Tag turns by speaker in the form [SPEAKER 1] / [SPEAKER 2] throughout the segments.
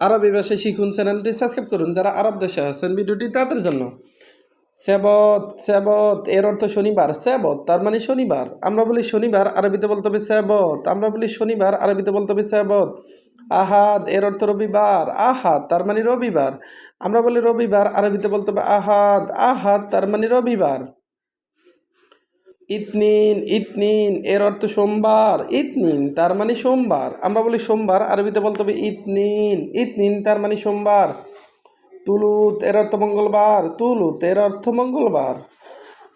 [SPEAKER 1] আরবি ভাষায় শিখুন চ্যানেলটি সাবস্ক্রাইব করুন, যারা আরব দেশে আছেন ভিডিওটি তাদের জন্য। সেবত সেবত এর অর্থ শনিবার। সেবত তার মানে শনিবার। আমরা বলি শনিবার, আরবিতে বলতে হবে সেবত আমরা বলি শনিবার, আরবিতে বলতে হবে সেবত আহাদ, এর অর্থ রবিবার। আহাদ, তার মানে রবিবার। আমরা বলি রবিবার, আরবিতে বলতে হবে আহাদ। আহাদ, তার মানে রবিবার। ইতনিন ইতনিন এর অর্থ সোমবার ইতনিন তার মানে সোমবার। আমরা বলি সোমবার, আরবিতে বলতে হবে ইতনিন ইতনিন তার মানে সোমবার। তুলুত, এর অর্থ মঙ্গলবার, তুলুত, এর অর্থ মঙ্গলবার।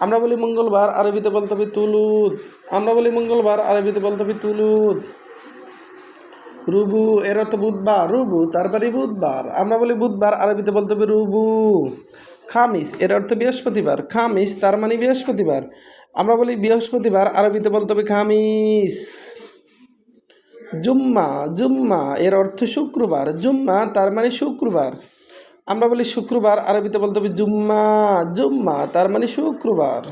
[SPEAKER 1] আমরা বলি মঙ্গলবার, আরবিতে বলতে হবে তুলুত। আমরা বলি মঙ্গলবার, আরবিতে বলতে হবে তুলুত। রুবু, এর অর্থ বুধবার, রুবু, তার মানে বুধবার। আমরা বলি বুধবার, আরবিতে বলতে হবে রুবু। খামিস, এর অর্থ বৃহস্পতিবার। খামিস, তার মানে বৃহস্পতিবার। আমরা বলি বৃহস্পতিবার, আরবিতে বলতে হবে খামিস। জুম্মা জুম্মা, এর অর্থ শুক্রবার। জুম্মা, তার মানে শুক্রবার। আমরা বলি শুক্রবার, আরবিতে বলতে হবে জুম্মা জুম্মা, তার মানে শুক্রবার।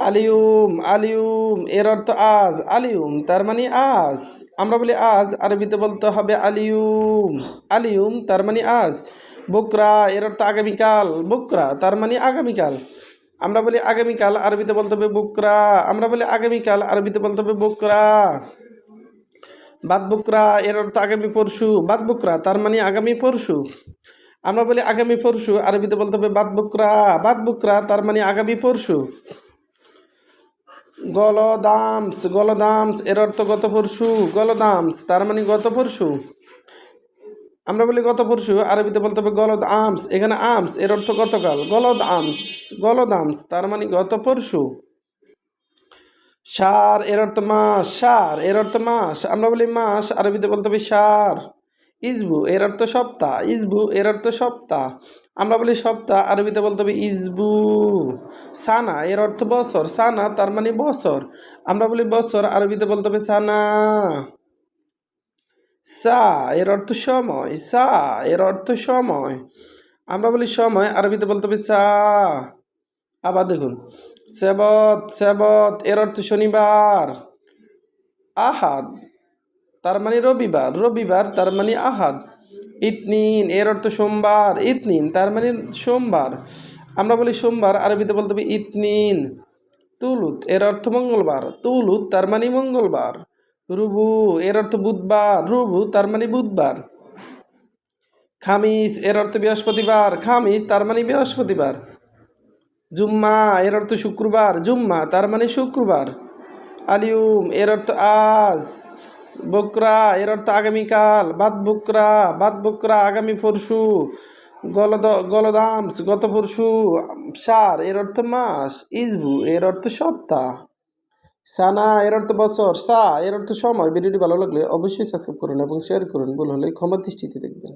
[SPEAKER 1] আলিউম আলিউম এর অর্থ আজ। আলিউম তার মানে আজ। আমরা বলি আজ, আরবিতে বলতে হবে আলিউম আলিউম তার মানে আজ। বুকরা, এর অর্থ আগামীকাল। বুকরা, তার মানে আগামীকাল। আমরা বলি আগামীকাল আরবিতে বলতে হবে বুকরা। আমরা বলি আগামীকাল আরবিতে বলতে হবে বুকরা। বাদ বুকরা, এর অর্থ আগামী পরশু। বাদ বুকরা, তার মানে আগামী পরশু। আমরা বলি আগামী পরশু, আরবিতে বলতে হবে বাদ বুকরা। বাদ বুকরা, তার মানে আগামী পরশু। গলদামস গলদামস, এর অর্থ গত পরশু। গলদামস, তার মানে গত পরশু। আমরা বলি গত পরশু, আরবিতে বলতে হবে গলদ আমস এখানে আমস এর অর্থ গতকাল। গলদ আমস গলদ আমস তার মানে গত পরশু। সার, এর অর্থ মাস সার, এর অর্থ মাস। আমরা বলি মাস, আরবিতে বলতে হবে সার। ইজবু এর অর্থ সপ্তাহ। ইজবু এর অর্থ সপ্তাহ। আমরা বলি সপ্তাহ, আরবিতে বলতে হবে ইজবু সানা, এর অর্থ বছর। সানা, তার মানে বছর। আমরা বলি বছর, আরবিতে বলতে হবে সানা। সা, এর অর্থ সময়, সা, এর অর্থ সময়। আমরা বলি সময়, আরবিতে বলতে হবে চা আবার দেখুন, সেবত সেবত, এর অর্থ শনিবার। আহাদ, তার মানে রবিবার রবিবার তার মানে আহাদ। ইতনিন, এর অর্থ সোমবার, ইতনিন তার মানে সোমবার। আমরা বলি সোমবার, আরবিতে বলতে হবে ইতনিন। তুলুত, এর অর্থ মঙ্গলবার, তুলুত তার মানে মঙ্গলবার। রুবু এর অর্থ বুধবার। রুবু তার মানে বুধবার। খামিস, এর অর্থ বৃহস্পতিবার। খামিস, তার মানে বৃহস্পতিবার। জুম্মা, এর অর্থ শুক্রবার। জুম্মা, তার মানে শুক্রবার। আলিউম, এর অর্থ আজ। বকরা, এর অর্থ আগামীকাল। বাদ বকরা বাদ বকরা আগামী পরশু। গলদ, গলদামস, গত পরশু। সার, এর অর্থ মাস। ইজবু, এর অর্থ সপ্তাহ। সানা এর অর্থ বছর। সা এর অর্থ সময়। ভিডিওটি ভালো লাগলে অবশ্যই সাবস্ক্রাইব করুন এবং শেয়ার করুন। ভুল হলে ক্ষমা দৃষ্টিতে দেখবেন।